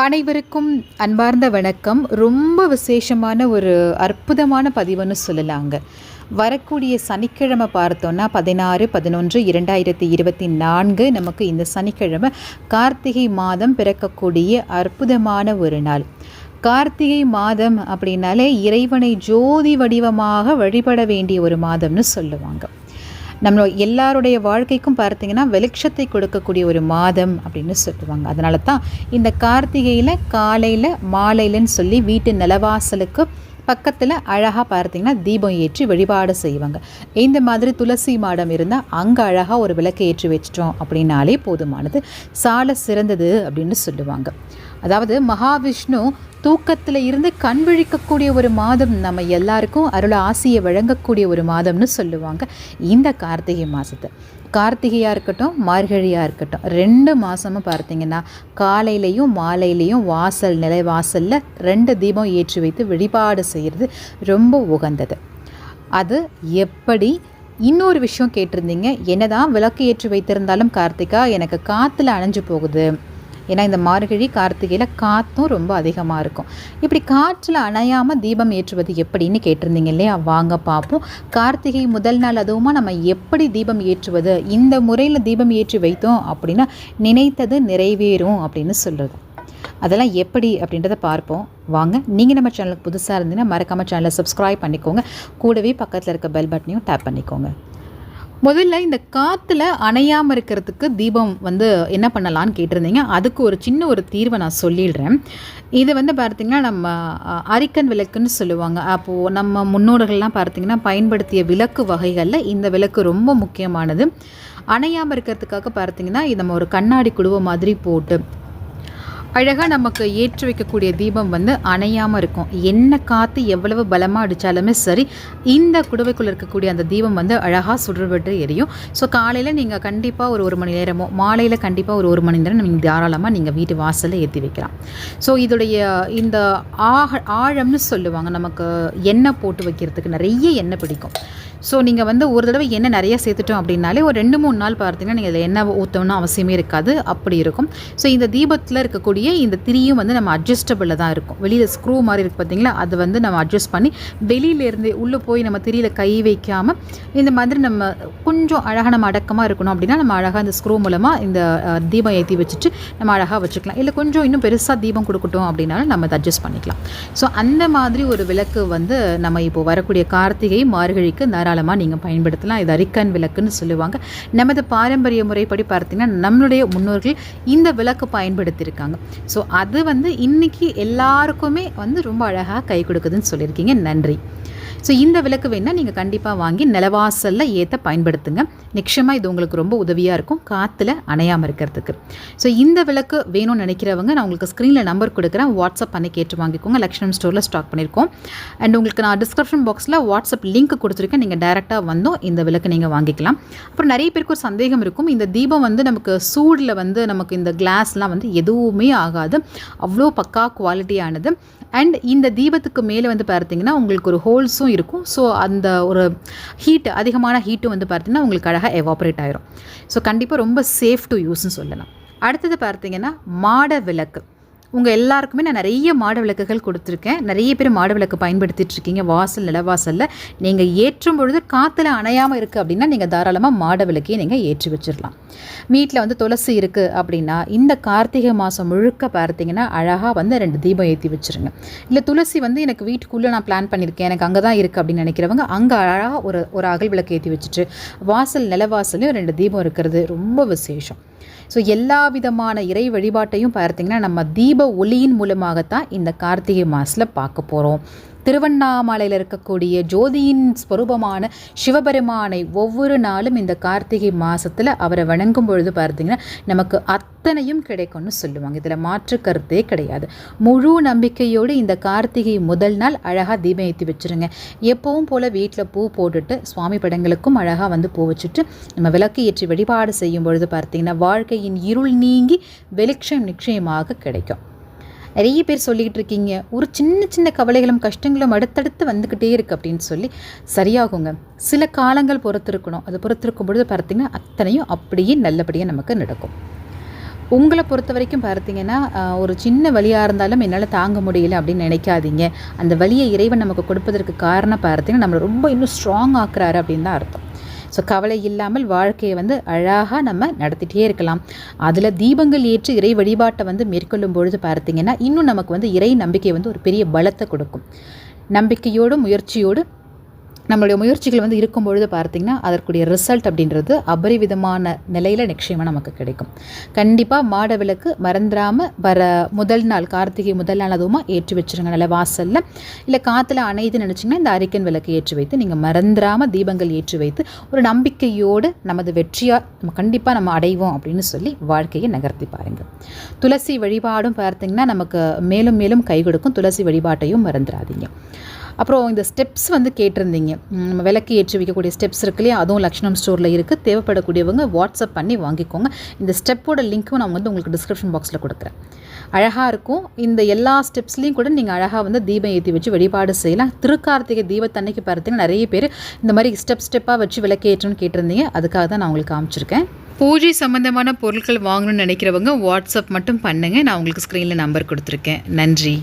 அனைவருக்கும் அன்பார்ந்த வணக்கம். ரொம்ப விசேஷமான ஒரு அற்புதமான பதிவுன்னு சொல்லலாங்க. வரக்கூடிய சனிக்கிழமை பார்த்தோன்னா பதினாறு பதினொன்று இரண்டாயிரத்தி இருபத்தி நான்கு நமக்கு இந்த சனிக்கிழமை கார்த்திகை மாதம் பிறக்கக்கூடிய அற்புதமான ஒரு நாள். கார்த்திகை மாதம் அப்படின்னாலே இறைவனை ஜோதி வடிவமாக வழிபட வேண்டிய ஒரு மாதம்னு சொல்லுவாங்க. நம்ம எல்லாருடைய வாழ்க்கைக்கும் பார்த்தீங்கன்னா வெளிச்சத்தை கொடுக்கக்கூடிய ஒரு மாதம் அப்படின்னு சொல்லுவாங்க. அதனால தான் இந்த கார்த்திகையில் காலையில் மாலையிலன்னு சொல்லி வீட்டு நிலவாசலுக்கு பக்கத்தில் அழகாக பார்த்தீங்கன்னா தீபம் ஏற்றி வழிபாடு செய்வாங்க. இந்த மாதிரி துளசி மாடம் இருந்தால் அங்கே அழகாக ஒரு விளக்கு ஏற்றி வச்சிட்டோம் அப்படின்னாலே போதுமானது. சால சிறந்தது அப்படின்னு சொல்லுவாங்க. அதாவது மகாவிஷ்ணு தூக்கத்தில் இருந்து கண் விழிக்கக்கூடிய ஒரு மாதம் நம்ம எல்லாருக்கும் அருள் ஆசையை வழங்கக்கூடிய ஒரு மாதம்னு சொல்லுவாங்க. இந்த கார்த்திகை மாதத்தை கார்த்திகையாக இருக்கட்டும் மார்கழியாக இருக்கட்டும் ரெண்டு மாதமும் பார்த்தீங்கன்னா காலையிலையும் மாலையிலையும் வாசல் நிலை வாசலில் ரெண்டு தீபம் ஏற்றி வைத்து வழிபாடு செய்கிறது ரொம்ப உகந்தது. அது எப்படி? இன்னொரு விஷயம் கேட்டிருந்தீங்க. என்னதான் விளக்கு ஏற்றி வைத்திருந்தாலும் கார்த்திகா எனக்கு காற்றுல அணைஞ்சு போகுது. ஏன்னா இந்த மார்கழி கார்த்திகையில் காற்றும் ரொம்ப அதிகமாக இருக்கும். இப்படி காற்றில் அணையாமல் தீபம் ஏற்றுவது எப்படின்னு கேட்டிருந்தீங்க இல்லையா? வாங்க பார்ப்போம் கார்த்திகை முதல் நாள் அதுவுமா நம்ம எப்படி தீபம் ஏற்றுவது? இந்த முறையில் தீபம் ஏற்றி வைத்தோம் அப்படின்னா நினைத்தது நிறைவேறும் அப்படின்னு சொல்கிறது அதெல்லாம் எப்படி அப்படின்றத பார்ப்போம். வாங்க நீங்கள் நம்ம சேனலுக்கு புதுசாக இருந்தீங்கன்னா மறக்காமல் சேனலை சப்ஸ்கிரைப் பண்ணிக்கோங்க. கூடவே பக்கத்தில் இருக்க பெல் பட்டனையும் டேப் பண்ணிக்கோங்க. முதல்ல இந்த காற்றுல அணையாமல் இருக்கிறதுக்கு தீபம் வந்து என்ன பண்ணலான்னு கேட்டிருந்தீங்க. அதுக்கு ஒரு சின்ன ஒரு தீர்வை நான் சொல்லிடுறேன். இது வந்து பார்த்திங்கன்னா நம்ம அரிக்கன் விளக்குன்னு சொல்லுவாங்க. அப்போது நம்ம முன்னோர்கள்லாம் பார்த்திங்கன்னா பயன்படுத்திய விளக்கு வகைகளில் இந்த விளக்கு ரொம்ப முக்கியமானது. அணையாமல் இருக்கிறதுக்காக பார்த்திங்கன்னா இது நம்ம ஒரு கண்ணாடி குழுவை மாதிரி போட்டு அழகாக நமக்கு ஏற்றி வைக்கக்கூடிய தீபம் வந்து அணையாமல் இருக்கும். என்ன காற்று எவ்வளவு பலமாக அடித்தாலுமே சரி இந்த குடுவைக்குள்ளே இருக்கக்கூடிய அந்த தீபம் வந்து அழகாக சுடர்விட்டு எரியும். ஸோ காலையில் நீங்கள் கண்டிப்பாக ஒரு ஒரு மணி நேரமோ மாலையில் கண்டிப்பாக ஒரு ஒரு மணி நேரம் நீங்கள் தாராளமாக நீங்கள் வீட்டு வாசலில் ஏற்றி வைக்கலாம். ஸோ இதோடைய இந்த ஆக ஆழம்னு சொல்லுவாங்க நமக்கு எண்ணெய் போட்டு வைக்கிறதுக்கு நிறைய எண்ணெய் பிடிக்கும். ஸோ நீங்கள் வந்து ஒரு தடவை எண்ணெய் நிறைய சேர்த்துட்டோம் அப்படின்னாலே ஒரு ரெண்டு மூணு நாள் பார்த்தீங்கன்னா நீங்கள் இதில் எண்ணெய் ஊற்றணும்னு அவசியமே இருக்காது. அப்படி இருக்கும். ஸோ இந்த தீபத்தில் இருக்கக்கூடிய இந்த திரியும் வந்து நம்ம அட்ஜஸ்டபிளில் தான் இருக்கும். வெளியில் ஸ்க்ரூ மாதிரி இருக்குது பார்த்தீங்களா? அது வந்து நம்ம அட்ஜஸ்ட் பண்ணி வெளியிலேருந்து உள்ளே போய் நம்ம திரியில் கை வைக்காமல் இந்த மாதிரி நம்ம கொஞ்சம் அழகாக நம்ம அடக்கமாக இருக்கணும் அப்படின்னா நம்ம அழகாக இந்த ஸ்க்ரூ மூலமாக இந்த தீபம் ஏற்றி வச்சுட்டு நம்ம அழகாக வச்சுக்கலாம். இல்லை கொஞ்சம் இன்னும் பெருசாக தீபம் கொடுக்கட்டும் அப்படின்னாலும் நம்ம அதை அட்ஜஸ்ட் பண்ணிக்கலாம். ஸோ அந்த மாதிரி ஒரு விளக்கு வந்து நம்ம இப்போ வரக்கூடிய கார்த்திகை மார்கழிக்கு தாராளமாக நீங்கள் பயன்படுத்தலாம். இது அரிக்கன் விளக்குன்னு சொல்லுவாங்க. நமது பாரம்பரிய முறைப்படி பார்த்தீங்கன்னா நம்மளுடைய முன்னோர்கள் இந்த விளக்கு பயன்படுத்தியிருக்காங்க. ஸோ அது வந்து இன்னைக்கு எல்லாருக்குமே வந்து ரொம்ப அழகாக கை கொடுக்குதுன்னு சொல்லியிருக்கீங்க. நன்றி. ஸோ இந்த விளக்கு வேணால் நீங்கள் கண்டிப்பாக வாங்கி நிலவாசலில் ஏற்ற பயன்படுத்துங்க. நிச்சயமாக இது உங்களுக்கு ரொம்ப உதவியாக இருக்கும். காற்றுல அணையாமல் இருக்கிறதுக்கு. ஸோ இந்த விளக்கு வேணும்னு நினைக்கிறவங்க நான் உங்களுக்கு ஸ்க்ரீனில் நம்பர் கொடுக்குறேன். வாட்ஸ்அப் பண்ணி கேட்டு வாங்கிக்கோங்க. லக்ஷ்மண் ஸ்டோரில் ஸ்டாக் பண்ணியிருக்கோம். அண்ட் உங்களுக்கு நான் டிஸ்கிரிப்ஷன் பாக்ஸில் வாட்ஸ்அப் லிங்க் கொடுத்துருக்கேன். நீங்கள் டேரெக்டாக வந்தோம் இந்த விளக்கு நீங்கள் வாங்கிக்கலாம். அப்புறம் நிறைய பேருக்கு ஒரு சந்தேகம் இருக்கும். இந்த தீபம் வந்து நமக்கு சூடில் வந்து நமக்கு இந்த கிளாஸ்லாம் வந்து எதுவுமே ஆகாது. அவ்வளோ பக்கா குவாலிட்டியானது அண்ட் இந்த தீபத்துக்கு மேலே வந்து பார்த்தீங்கன்னா உங்களுக்கு ஒரு ஹோல்ஸும் இருக்கும். ஸோ அந்த ஒரு ஹீட் அதிகமான ஹீட்டும் வந்து பார்த்தீங்கன்னா உங்களுக்கு அழகாக எவாப்ரேட் ஆயிரும். ஸோ கண்டிப்பாக ரொம்ப சேஃப் டு யூஸ்னு சொல்லலாம். அடுத்தது பார்த்தீங்கன்னா மாட விளக்கு. உங்கள் எல்லாருக்குமே நான் நிறைய மாட விளக்குகள் கொடுத்துருக்கேன். நிறைய பேர் மாடு விளக்கு பயன்படுத்திகிட்ருக்கீங்க வாசல் நிலவாசலில். நீங்கள் ஏற்றும் பொழுது காற்றுல அணையாமல் இருக்குது அப்படின்னா நீங்கள் தாராளமாக மாட விளக்கையை நீங்கள் ஏற்றி வச்சிடலாம் வீட்டில் வந்து துளசி இருக்குது அப்படின்னா இந்த கார்த்திகை மாதம் முழுக்க பார்த்தீங்கன்னா அழகாக வந்து ரெண்டு தீபம் ஏற்றி வச்சுருங்க. இல்லை துளசி வந்து எனக்கு வீட்டுக்குள்ளே நான் பிளான் பண்ணியிருக்கேன். எனக்கு அங்கே தான் இருக்குது அப்படின்னு நினைக்கிறவங்க அங்கே அழகாக ஒரு ஒரு அகல் விளக்கு ஏற்றி வச்சுட்டு வாசல் நிலவாசலையும் ரெண்டு தீபம் இருக்கிறது ரொம்ப விசேஷம். ஸோ எல்லா விதமான இறை வழிபாட்டையும் பார்த்தீங்கன்னா நம்ம தீப ஒளியின் மூலமாகத்தான் இந்த கார்த்திகை மாதத்தில் பார்க்க போகிறோம் திருவண்ணாமலையில் இருக்கக்கூடிய ஜோதியின் ஸ்வரூபமான சிவபெருமானை ஒவ்வொரு நாளும் இந்த கார்த்திகை மாதத்தில் அவரை வணங்கும் பொழுது பார்த்தீங்கன்னா நமக்கு அத்தனையும் கிடைக்கும்னு சொல்லுவாங்க. இதில் மாற்று கருத்தே கிடையாது. முழு நம்பிக்கையோடு இந்த கார்த்திகை முதல் நாள் அழகாக தீபம் ஏற்றி வச்சுருங்க. எப்பவும் போல் வீட்டில் பூ போட்டுட்டு சுவாமி படங்களுக்கும் அழகாக வந்து பூ வச்சுட்டு நம்ம விளக்கு ஏற்றி வழிபாடு செய்யும் பொழுது பார்த்தீங்கன்னா வாழ்க்கையின் இருள் நீங்கி வெளிச்சம் நிச்சயமாக கிடைக்கும். நிறைய பேர் சொல்லிக்கிட்டு இருக்கீங்க. ஒரு சின்ன சின்ன கவலைகளும் கஷ்டங்களும் அடுத்தடுத்து வந்துக்கிட்டே இருக்குது அப்படின்னு சொல்லி சரியாகுங்க. சில காலங்கள் பொறுத்திருக்கணும். அது பொறுத்திருக்கும் பொழுது பார்த்தீங்கன்னா அத்தனையும் அப்படியே நல்லபடியாக நமக்கு நடக்கும். உங்களை பொறுத்த வரைக்கும் பார்த்தீங்கன்னா ஒரு சின்ன வழியாக இருந்தாலும் என்னால் தாங்க முடியல அப்படின்னு நினைக்காதீங்க. அந்த வழியை இறைவன் நமக்கு கொடுப்பதற்கு காரணம் பார்த்தீங்கன்னா நம்மளை ரொம்ப இன்னும் ஸ்ட்ராங் ஆக்குறாரு அப்படின்னு தான் அர்த்தம். ஸோ கவலை இல்லாமல் வாழ்க்கையை வந்து அழகாக நம்ம நடத்திட்டே இருக்கலாம். அதில் தீபங்கள் ஏற்று இறை வழிபாட்டை வந்து மேற்கொள்ளும் பொழுது பார்த்தீங்கன்னா இன்னும் நமக்கு வந்து இறை நம்பிக்கை வந்து ஒரு பெரிய பலத்தை கொடுக்கும். நம்பிக்கையோடு முயற்சியோடு நம்மளுடைய முயற்சிகள் வந்து இருக்கும் பொழுது பார்த்தீங்கன்னா அதற்குரிய ரிசல்ட் அப்படின்றது அபரிவிதமான நிலையில் நிச்சயமாக நமக்கு கிடைக்கும். கண்டிப்பாக மாட விளக்கு மறந்துடாமல் வர முதல் நாள் கார்த்திகை முதல் நாள் அதுவுமா ஏற்றி வச்சுருங்க நல்ல வாசலில். இல்லை காற்றுல அணையுதுன்னு நினச்சிங்கன்னா இந்த அரிக்கன் விளக்கு ஏற்றி வைத்து நீங்கள் மறந்துடாமல் தீபங்கள் ஏற்றி வைத்து ஒரு நம்பிக்கையோடு நமது வெற்றியாக நம்ம கண்டிப்பாக நம்ம அடைவோம் அப்படின்னு சொல்லி வாழ்க்கையை நகர்த்தி பாருங்கள் துளசி வழிபாடும் பார்த்தீங்கன்னா நமக்கு மேலும் மேலும் கை கொடுக்கும். துளசி வழிபாட்டையும் மறந்துடாதீங்க அப்புறம் இந்த ஸ்டெப்ஸ் வந்து கேட்டிருந்தீங்க. நம்ம விளக்கு ஏற்றி வைக்கக்கூடிய ஸ்டெப்ஸ் இருக்கு இல்லையா? அதுவும் லக்ஷ்மணம் ஸ்டோரில் இருக்குது தேவைப்படக்கூடியவங்க வாட்ஸ்அப் பண்ணி வாங்கிக்கோங்க. இந்த ஸ்டெப்போட லிங்க்கும் நான் வந்து உங்களுக்கு டிஸ்கிரிப்ஷன் பாக்ஸில் கொடுக்குறேன். அழகாக இருக்கும். இந்த எல்லா ஸ்டெப்ஸ்லேயும் கூட நீங்கள் அழகாக வந்து தீபம் ஏற்றி வச்சு வழிபாடு செய்யலாம். திருக்கார்த்திகை தீபத்தன்னைக்கு பார்த்தீங்கன்னா நிறைய பேர் இந்த மாதிரி ஸ்டெப் ஸ்டெப்பாக வச்சு விளக்கேற்றணும்னு கேட்டிருந்தீங்க. அதுக்காக தான் நான் உங்களுக்கு காமிச்சிருக்கேன். பூஜை சம்பந்தமான பொருட்கள் வாங்கணும்னு நினைக்கிறவங்க வாட்ஸ்அப் மட்டும் பண்ணுங்கள் நான் உங்களுக்கு ஸ்க்ரீனில் நம்பர் கொடுத்துருக்கேன். நன்றி.